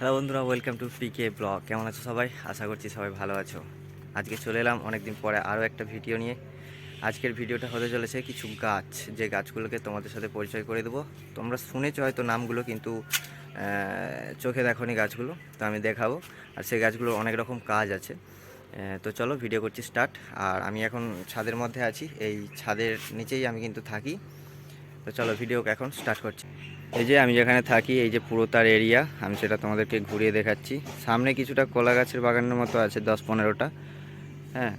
Hello বন্ধুরা welcome to PK blog কেমন আছো সবাই? আশা করছি সবাই ভালো আছো। আজকে চলে এলাম অনেকদিন পরে আরও একটা ভিডিও নিয়ে। আজকের ভিডিওটা হতে চলেছে কিছু গাছ। যে গাছগুলোকে তোমাদের সাথে পরিচয় করে দেবো। তোমরা শুনেছো হয়তো নামগুলো, কিন্তু চোখে দেখোনি গাছগুলো, তো আমি দেখাবো। আর সেই গাছগুলোর অনেক রকম কাজ আছে। তো চলো ভিডিও করছি স্টার্ট আর আমি এখন ছাদের মধ্যে আছি। এই ছাদের নিচেই আমি কিন্তু থাকি। তো চলো ভিডিও এখন স্টার্ট করছি। এই যে আমি যেখানে থাকি, এই যে পুরো তার এরিয়া আমি সেটা তোমাদেরকে ঘুরিয়ে দেখাচ্ছি। সামনে কিছুটা কলা গাছের বাগানের মতো আছে, দশ পনেরোটা। হ্যাঁ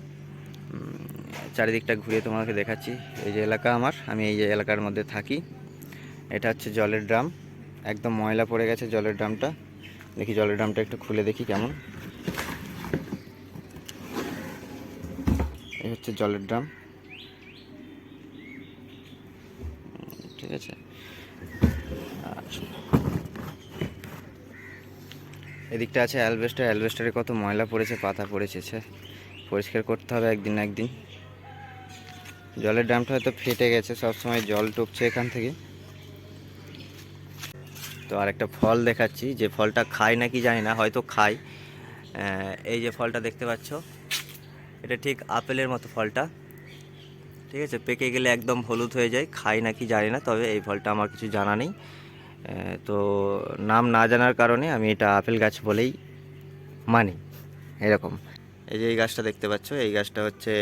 চারিদিকটা ঘুরিয়ে তোমাদেরকে দেখাচ্ছি। এই যে এলাকা আমার, আমি এই যে এলাকার মধ্যে থাকি। এটা হচ্ছে জলের ড্রাম। একদম ময়লা পড়ে গেছে জলের ড্রামটা। দেখি জলের ড্রামটা একটু খুলে দেখি কেমন। এই হচ্ছে জলের ড্রাম। ঠিক আছে? এদিকটা আছে অ্যালবেস্টার অ্যালবেস্টারে কত ময়লা পড়েছে, পাতা পড়েছে পরিষ্কার করতে হবে একদিন না একদিন। জলের ড্রামটা হয়তো ফেটে গেছে, সবসময় জল টুকছে এখান থেকে। তো আর একটা ফল দেখাচ্ছি, যে ফলটা খায় নাকি জানি না, হয়তো খায়। এই যে ফলটা দেখতে পাচ্ছ, এটা ঠিক আপেলের মতো ফলটা। ঠিক আছে? পেকে গেলে একদম হলুদ হয়ে যায়, খাই নাকি জানি না, তবে এই ফলটা আমার কিছু জানা নেই। তো নাম না জানার কারণে আমি এটা আপেল গাছ বলেই মানি, এরকম। এই যে এই গাছটা দেখতে পাচ্ছ, এই গাছটা হচ্ছে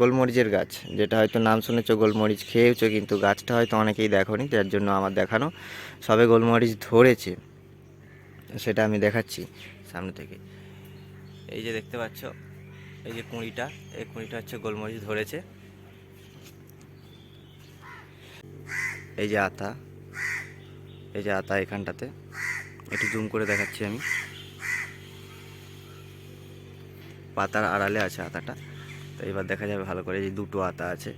গোলমরিচের গাছ। যেটা হয়তো নাম শুনেছো, গোলমরিচ খেয়েছো, কিন্তু গাছটা হয়তো অনেকেই দেখোনি যার জন্য আমার দেখানো। সবে গোলমরিচ ধরেছে, সেটা আমি দেখাচ্ছি সামনে থেকে। এই যে দেখতে পাচ্ছ, এই যে কুঁড়িটা, এই কুঁড়িটা হচ্ছে গোলমরিচ ধরেছে। এই যে আতা, এই যে আতা এখানটাতে। একটু জুম করে দেখাচ্ছি আমি। পাতার আড়ালে আছে আতাটা। তো এবার দেখা যাবে ভালো করে যে দুটো আতা আছে।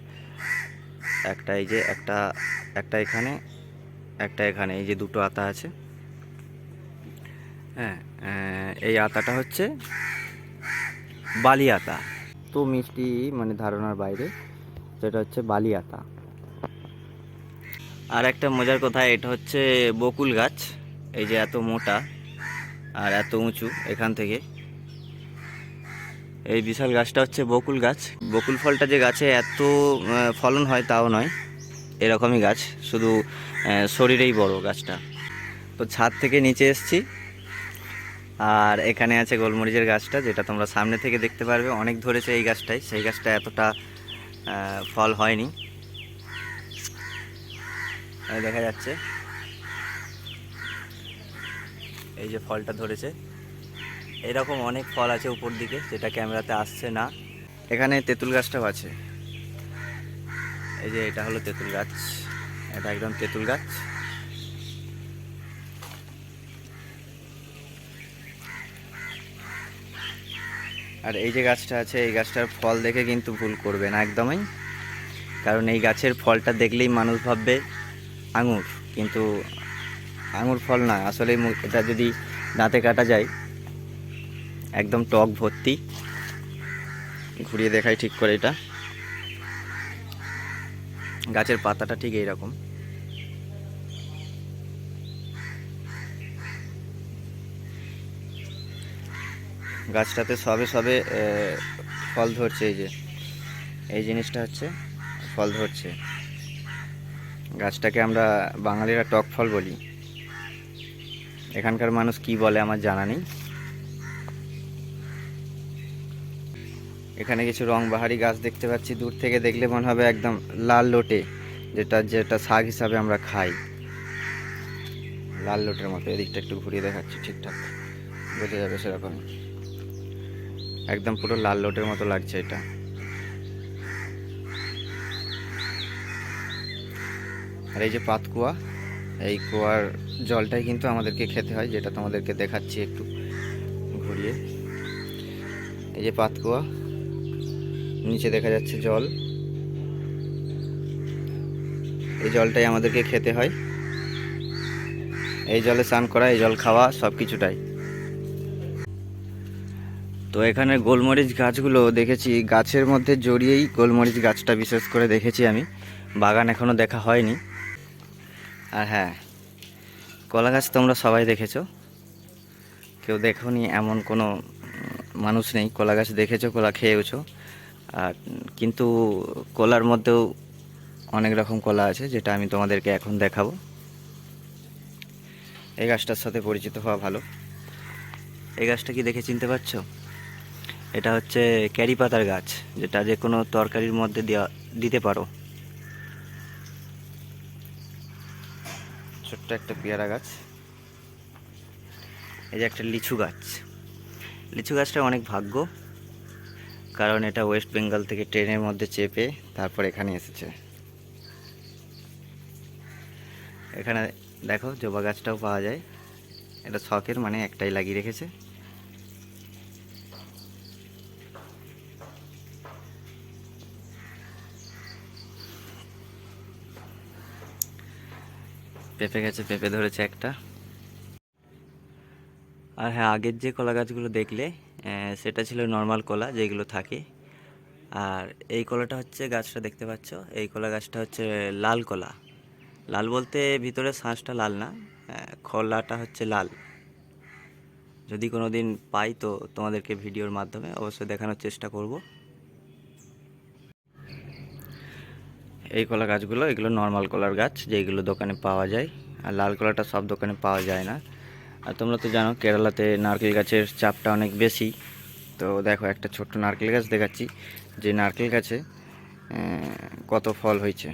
একটা এই যে, একটা একটা এখানে একটা এখানে। এই যে দুটো আতা আছে। হ্যাঁ এই আতাটা হচ্ছে বালি আতা। তো মিষ্টি মানে ধারণার বাইরে যেটা হচ্ছে বালি আতা। আর একটা মজার কথা, এটা হচ্ছে বকুল গাছ। এই যে এত মোটা আর এত উঁচু এখান থেকে। এই বিশাল গাছটা হচ্ছে বকুল গাছ। বকুল ফলটা যে গাছে এত ফলন হয় তাও নয়, এরকমই গাছ। শুধু শরীরেই বড় গাছটা। তো ছাদ থেকে নিচে এসছি। আর এখানে আছে গোলমরিচের গাছটা, যেটা তোমরা সামনে থেকে দেখতে পারবে। অনেক ধরেছে এই গাছটাই সেই গাছটা এতটা ফল হয়নি। দেখা যাচ্ছে। এই যে ফলটা ধরেছে। এরকম অনেক ফল আছে উপর দিকে, যেটা ক্যামেরাতে আসছে না। এখানে তেঁতুল গাছটাও আছে। এই যে এটা হলো তেঁতুল গাছ। এটা একদম তেঁতুল গাছ। আর এই যে গাছটা আছে, এই গাছটার ফল দেখে কিন্তু ভুল করবে না একদমই। কারণ এই গাছের ফলটা দেখলেই মানুষ ভাববে আঙুর, কিন্তু আঙুর ফল না। আসলে এটা যদি দাঁতে কাটা যায়, একদম টক ভর্তি। ঘুরিয়ে দেখাই ঠিক করে এটা। গাছের পাতাটা ঠিক এইরকম। গাছটাতে সবে সবে ফল ধরছে এই যে। এই জিনিসটা হচ্ছে, ফল ধরছে। গাছটাকে আমরা বাঙালিরা টক ফল বলি। এখানকার মানুষ কি বলে আমার জানা নেই। এখানে কিছু রং বাহারি গাছ দেখতে পাচ্ছি, দূর থেকে দেখলে মনে হবে একদম লাল লোটে, যেটা যেটা শাক হিসাবে আমরা খাই। লাল লোটের মতো, এদিকটা একটু ঘুরিয়ে দেখাচ্ছি ঠিকঠাক। বোঝা যাবে সেরকম একদম পুরো লাল লোটের মতো লাগছে এটা। আর এই যে পাতকুয়া এই কুয়ার জলটাই কিন্তু আমাদেরকে খেতে হয়, যেটা তোমাদেরকে দেখাচ্ছি একটু ঘুরিয়ে। এই যে পাতকুয়া নিচে দেখা যাচ্ছে জল। এই জলটাই আমাদেরকে খেতে হয়। এই জলে স্নান করা, এই জল খাওয়া, সব কিছুটাই। তো এখানে গোলমরিচ গাছগুলো দেখেছি, গাছের মধ্যে জড়িয়েই গোলমরিচ গাছটা বিশেষ করে দেখেছি আমি। বাগান এখনও দেখা হয়নি। আর হ্যাঁ কলা গাছ তোমরা সবাই দেখেছ। কেউ দেখোনি এমন কোনো মানুষ নেই, কলা গাছ দেখেছ, কলা খেয়েওছো। আর কিন্তু কলার মধ্যেও অনেক রকম কলা আছে, যেটা আমি তোমাদেরকে এখন দেখাবো। এই গাছটার সাথে পরিচিত হওয়া ভালো। এই গাছটা কি দেখে চিনতে পারছ? এটা হচ্ছে ক্যারি পাতার গাছ, যেটা যে কোনো তরকারির মধ্যে দেওয়া, দিতে পারো ছোট্ট একটা পেয়ারা গাছ। এই যে একটা লিচু গাছ। লিচু গাছটা অনেক ভাগ্য, কারণ এটা ওয়েস্ট বেঙ্গল থেকে ট্রেনের মধ্যে চেপে তারপর এখানে এসেছে। এখানে দেখো জবা গাছটাও পাওয়া যায়। এটা শখের মানে একটাই লাগিয়ে রেখেছে। পেঁপে গেছে পেঁপে ধরেছে একটা। আর হ্যাঁ আগের যে কলা গাছগুলো দেখলে সেটা ছিল নর্মাল কলা যেগুলো থাকে। আর এই কলাটা হচ্ছে গাছটা দেখতে পাচ্ছ, এই কলা গাছটা হচ্ছে লাল কলা। লাল বলতে ভিতরে শাঁসটা লাল না খোলাটা হচ্ছে লাল। যদি কোনো দিন পাই তো তোমাদেরকে ভিডিওর মাধ্যমে অবশ্যই দেখানোর চেষ্টা করব। এই কলা গাছগুলো, এগুলো নর্মাল কলার গাছ যেগুলো দোকানে পাওয়া যায়। আর লাল কলাটা সব দোকানে পাওয়া যায় না। আর তোমরা তো জানো, কেরালাতে নারকেল গাছের চাপটা অনেক বেশি। তো দেখো, একটা ছোট্ট নারকেল গাছ দেখাচ্ছি, যে নারকেল গাছে কত ফল হয়েছে।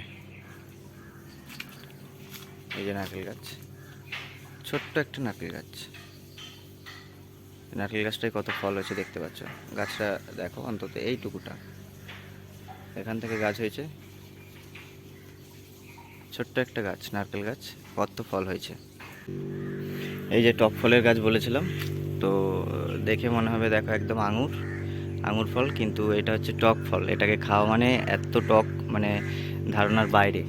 এই যে নারকেল গাছ। ছোট্ট একটা নারকেল গাছ। নারকেল গাছটায় কত ফল হয়েছে দেখতে পাচ্ছ? গাছটা দেখো অন্তত এইটুকুটা। এখান থেকে গাছ হয়েছে ছোট্ট একটা গাছ, নারকেল গাছ, কত ফল হয়েছে। এই যে টক ফলের গাছ বলেছিলাম, তো দেখে মনে হবে দেখো একদম আঙুর আঙুর ফল, কিন্তু এটা হচ্ছে টক ফল। এটাকে খাওয়া মানে এত টক মানে ধারণার বাইরে।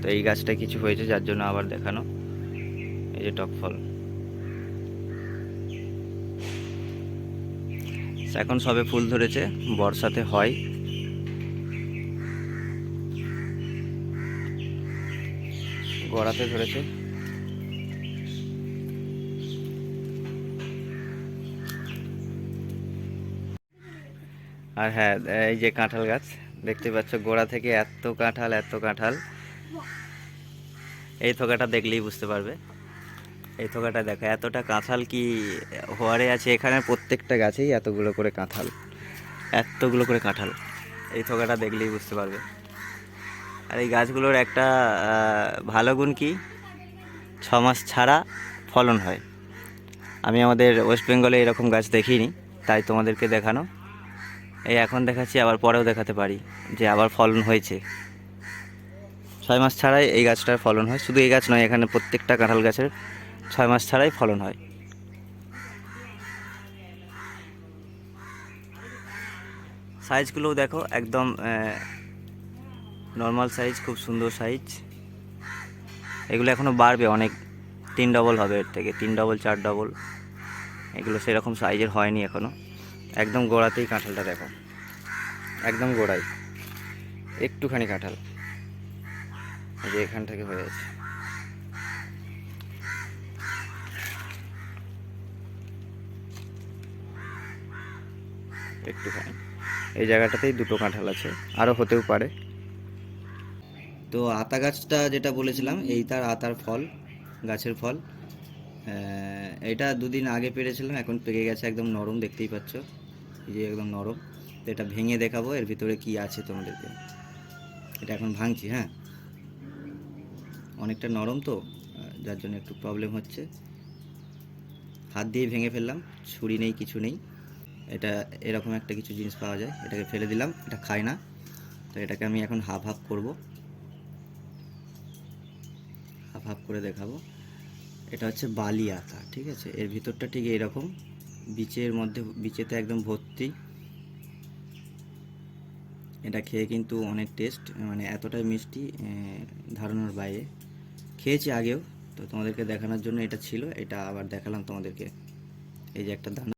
তো এই গাছটা কিছু হয়েছে, যার জন্য আবার দেখানো। এই যে টক ফল। এখন সবে ফুল ধরেছে, বর্ষাতে হয়। গড়াতে ধরেছে। আর হ্যাঁ এই যে কাঁঠাল গাছ, দেখতে পাচ্ছ গোড়া থেকে এত কাঁঠাল এত কাঁঠাল। এই থোকাটা দেখলেই বুঝতে পারবে। এই থোকাটা দেখো, এতটা কাঁঠাল কি হওয়ারে আছে? এখানে প্রত্যেকটা গাছেই এতগুলো করে কাঁঠাল, এতগুলো করে কাঁঠাল। এই থোকাটা দেখলেই বুঝতে পারবে। আর এই গাছগুলোর একটা ভালো গুণ কি? ছ মাস ছাড়া ফলন হয়। আমি আমাদের ওয়েস্ট বেঙ্গলে এরকম গাছ দেখিনি, তাই তোমাদেরকে দেখানো। এই এখন দেখাচ্ছি, আবার পরেও দেখাতে পারি যে আবার ফলন হয়েছে। ছয় মাস ছাড়াই এই গাছটার ফলন হয়। শুধু এই গাছ নয়, এখানে প্রত্যেকটা কাঁঠাল গাছের ছয় মাস ছাড়াই ফলন হয়। সাইজগুলোও দেখো, একদম নর্মাল সাইজ খুব সুন্দর সাইজ এগুলো এখনও বাড়বে অনেক। তিন ডবল হবে এর থেকে। তিন ডবল চার ডবল এগুলো সেরকম সাইজের হয়নি এখনও একদম গোড়াতেই কাঁঠালটা দেখো। একদম গোড়ায় একটুখানি কাঁঠাল। যে এখান থেকে হয়ে আছে একটুখানি। এই জায়গাটাতেই দুটো কাঁঠাল আছে। আরও হতেও পারে। তো আতা গাছটা যেটা বলেছিলাম, এই তার আতার ফল, গাছের ফল। এটা দুদিন আগে পেরেছিলাম, এখন পেকে গেছে একদম নরম, দেখতেই পাচ্ছ। এই যে একদম নরম। তো এটা ভেঙে দেখাবো, এর ভিতরে কি আছে তোমাদেরকে। এটা এখন ভাঙছি হ্যাঁ। অনেকটা নরম তো যার জন্য একটু প্রবলেম হচ্ছে। হাত দিয়ে ভেঙে ফেললাম, ছুরি নেই, কিছু নেই। এটা এরকম একটা কিছু জিনিস পাওয়া যায়, এটাকে ফেলে দিলাম, এটা খায় না। তো এটাকে আমি এখন হাফ হাফ করব। হাফ করে দেখাবো। এটা হচ্ছে বালি আতা, ঠিক আছে? এর ভিতরটা ঠিক এরকম বিচের মধ্যে, বিচেতে একদম ভর্তি। এটা খেয়ে কিন্তু অনেক টেস্ট মানে এতটাই মিষ্টি ধারণার বাইরে। খেয়েছি আগেও, তো তোমাদেরকে দেখানোর জন্য এটা ছিল, এটা আবার দেখালাম তোমাদেরকে। এই যে একটা দানা।